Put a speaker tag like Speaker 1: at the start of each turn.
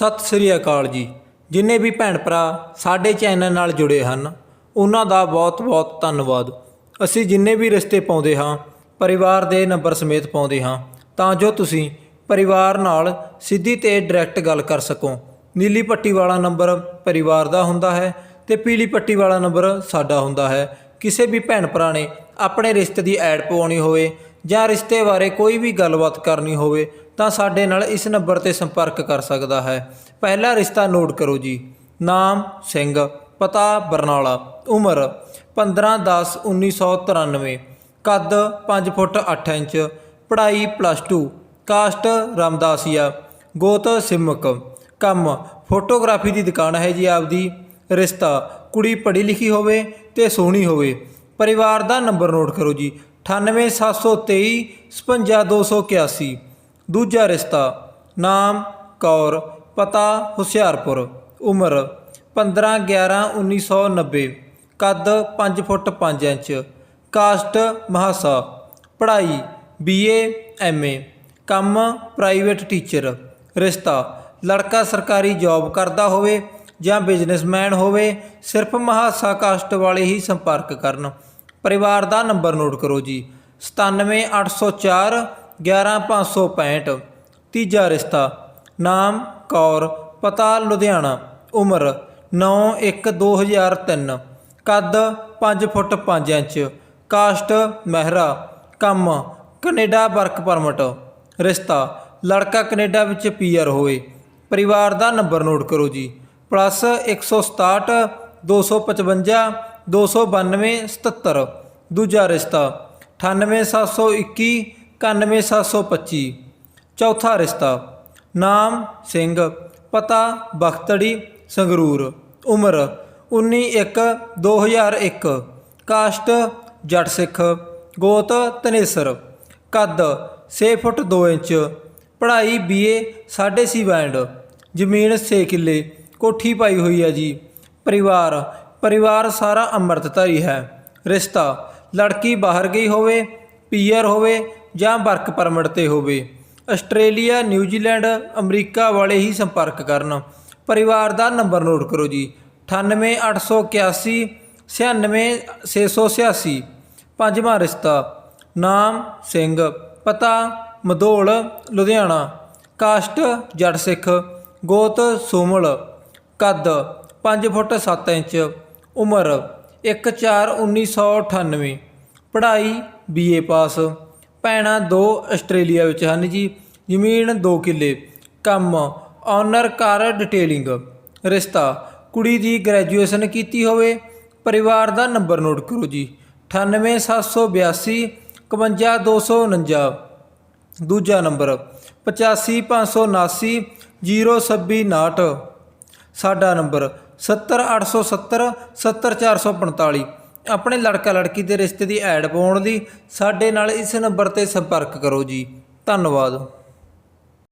Speaker 1: ਸਤਿ ਸ੍ਰੀ ਅਕਾਲ ਜੀ। ਜਿੰਨੇ ਵੀ ਭੈਣ ਭਰਾ ਸਾਡੇ ਚੈਨਲ ਨਾਲ ਜੁੜੇ ਹਨ, ਉਹਨਾਂ ਦਾ ਬਹੁਤ-ਬਹੁਤ ਧੰਨਵਾਦ। ਅਸੀਂ ਜਿੰਨੇ ਵੀ ਰਿਸ਼ਤੇ ਪਾਉਂਦੇ ਹਾਂ, ਪਰਿਵਾਰ ਦੇ ਨੰਬਰ ਸਮੇਤ ਪਾਉਂਦੇ ਹਾਂ, ਤਾਂ ਜੋ ਤੁਸੀਂ ਪਰਿਵਾਰ ਨਾਲ ਸਿੱਧੀ ਤੇ ਡਾਇਰੈਕਟ ਗੱਲ ਕਰ ਸਕੋ। ਨੀਲੀ ਪੱਟੀ ਵਾਲਾ ਨੰਬਰ ਪਰਿਵਾਰ ਦਾ ਹੁੰਦਾ ਹੈ ਤੇ ਪੀਲੀ ਪੱਟੀ ਵਾਲਾ ਨੰਬਰ ਸਾਡਾ ਹੁੰਦਾ ਹੈ। ਕਿਸੇ ਵੀ ਭੈਣ ਭਰਾ ਨੇ ਆਪਣੇ ਰਿਸ਼ਤੇ ਦੀ ਐਡ ਪਾਉਣੀ ਹੋਵੇ ਜਾਂ ਰਿਸ਼ਤੇ ਬਾਰੇ ਕੋਈ ਵੀ ਗੱਲਬਾਤ ਕਰਨੀ ਹੋਵੇ ਤਾਂ ਸਾਡੇ ਨਾਲ ਇਸ ਨੰਬਰ ਤੇ ਸੰਪਰਕ ਕਰ ਸਕਦਾ ਹੈ। ਪਹਿਲਾ ਰਿਸ਼ਤਾ ਨੋਟ ਕਰੋ ਜੀ। ਨਾਮ ਸਿੰਘ, ਪਤਾ ਬਰਨਾਲਾ, ਉਮਰ 15/10/1993 ਕੱਦ 5 ਫੁੱਟ 8 ਇੰਚ, ਪੜ੍ਹਾਈ ਪਲੱਸ 2 ਕਾਸਟ ਰਾਮਦਾਸੀਆ, ਗੋਤ ਸਿਮਕ। ਕੰਮ, ਫੋਟੋਗ੍ਰਾਫੀ ਦੀ ਦੁਕਾਨ ਹੈ ਜੀ ਆਪਦੀ। ਰਿਸ਼ਤਾ, ਕੁੜੀ ਪੜ੍ਹੀ ਲਿਖੀ ਹੋਵੇ ਤੇ ਸੋਹਣੀ ਹੋਵੇ। ਪਰਿਵਾਰ ਦਾ ਨੰਬਰ ਨੋਟ ਕਰੋ ਜੀ। 98723 55281 ਦੂਜਾ ਰਿਸ਼ਤਾ ਨਾਮ ਕੌਰ, ਪਤਾ ਹੁਸ਼ਿਆਰਪੁਰ, ਉਮਰ 15 11 1990 ਕੱਦ 5 ਫੁੱਟ 5 ਇੰਚ, ਕਾਸਟ ਮਹਾਸਾ, ਪੜ੍ਹਾਈ ਬੀਏ ਐਮਏ ਕੰਮ ਪ੍ਰਾਈਵੇਟ ਟੀਚਰ, ਰਿਸ਼ਤਾ ਲੜਕਾ ਸਰਕਾਰੀ ਜੌਬ ਕਰਦਾ ਹੋਵੇ ਜਾਂ ਬਿਜ਼ਨਸਮੈਨ ਹੋਵੇ, ਸਿਰਫ ਮਹਾਸਾ ਕਾਸਟ ਵਾਲੇ ਹੀ ਸੰਪਰਕ ਕਰਨ। ਪਰਿਵਾਰ ਦਾ ਨੰਬਰ ਨੋਟ ਕਰੋ ਜੀ 97804 11565 ਤੀਜਾ ਰਿਸ਼ਤਾ, ਨਾਮ ਕੌਰ ਪਤਾ ਲੁਧਿਆਣਾ। ਉਮਰ 9/1/2003 ਕੱਦ 5 ਫੁੱਟ 5 ਇੰਚ। ਕਾਸਟ, ਮਹਿਰਾ। ਕੰਮ, ਕੈਨੇਡਾ ਵਰਕ ਪਰਮਿਟ। ਰਿਸ਼ਤਾ, ਲੜਕਾ ਕੈਨੇਡਾ ਵਿੱਚ ਪੀਆਰ ਹੋਵੇ। ਪਰਿਵਾਰ ਦਾ ਨੰਬਰ ਨੋਟ ਕਰੋ ਜੀ। ਪਲੱਸ 167 255 292 77 ਦੂਜਾ ਰਿਸ਼ਤਾ 98721 91725 ਚੌਥਾ ਰਿਸ਼ਤਾ, ਨਾਮ, ਸਿੰਘ, ਪਤਾ, ਬਖਤੜੀ, ਸੰਗਰੂਰ। ਉਮਰ 19/1/2001 ਕਾਸਟ ਜੱਟ ਸਿੱਖ ਗੋਤ ਤਨੇਸਰ ਕੱਦ 6 ਫੁੱਟ 2 ਇੰਚ। ਪੜ੍ਹਾਈ, ਬੀਏ, ਸਾਢੇ ਸੀ ਬੈਂਡ। ਜ਼ਮੀਨ 6 ਕਿੱਲੇ। ਕੋਠੀ ਪਾਈ ਹੋਈ ਹੈ ਜੀ। ਪਰਿਵਾਰ ਪਰਿਵਾਰ ਸਾਰਾ ਅੰਮ੍ਰਿਤਧਾਰੀ ਹੈ। ਰਿਸ਼ਤਾ, ਲੜਕੀ ਬਾਹਰ ਗਈ ਹੋਵੇ, ਪੀਅਰ ਹੋਵੇ ਜਾਂ ਵਰਕ ਪਰਮਿਟ ਤੇ ਹੋਵੇ। ਆਸਟ੍ਰੇਲੀਆ ਨਿਊਜ਼ੀਲੈਂਡ ਅਮਰੀਕਾ ਵਾਲੇ ਹੀ ਸੰਪਰਕ ਕਰਨ। ਪਰਿਵਾਰ ਦਾ ਨੰਬਰ ਨੋਟ ਕਰੋ ਜੀ। 98881 96686 ਪੰਜਵਾਂ ਰਿਸ਼ਤਾ, ਨਾਮ ਸਿੰਘ। ਪਤਾ, ਮਧੋਲ, ਲੁਧਿਆਣਾ। ਕਾਸਟ, ਜੱਟ ਸਿੱਖ। ਗੋਤ, ਸੋਮਲ। ਕੱਦ 5 ਫੁੱਟ 7 ਇੰਚ। ਉਮਰ 1/4/1998 ਪੜ੍ਹਾਈ ਬੀਏ ਪਾਸ। ਭੈਣਾਂ ਦੋ ਆਸਟ੍ਰੇਲੀਆ ਵਿੱਚ ਹਨ ਜੀ। ਜ਼ਮੀਨ 2 ਕਿੱਲੇ। ਕੰਮ ਓਨਰ ਕਾਰ ਡਿਟੇਲਿੰਗ ਰਿਸ਼ਤਾ, ਕੁੜੀ ਦੀ ਗ੍ਰੈਜੂਏਸ਼ਨ ਕੀਤੀ ਹੋਵੇ। ਪਰਿਵਾਰ ਦਾ ਨੰਬਰ ਨੋਟ ਕਰੋ ਜੀ। 98782 51249 ਦੂਜਾ ਨੰਬਰ 8557 02659 ਸਾਡਾ ਨੰਬਰ 70870 70445 ਆਪਣੇ ਲੜਕਾ ਲੜਕੀ ਦੇ ਰਿਸ਼ਤੇ ਦੀ ਐਡ ਪਾਉਣ ਦੀ, ਸਾਡੇ ਨਾਲ ਇਸ ਨੰਬਰ ਤੇ ਸੰਪਰਕ ਕਰੋ ਜੀ। ਧੰਨਵਾਦ।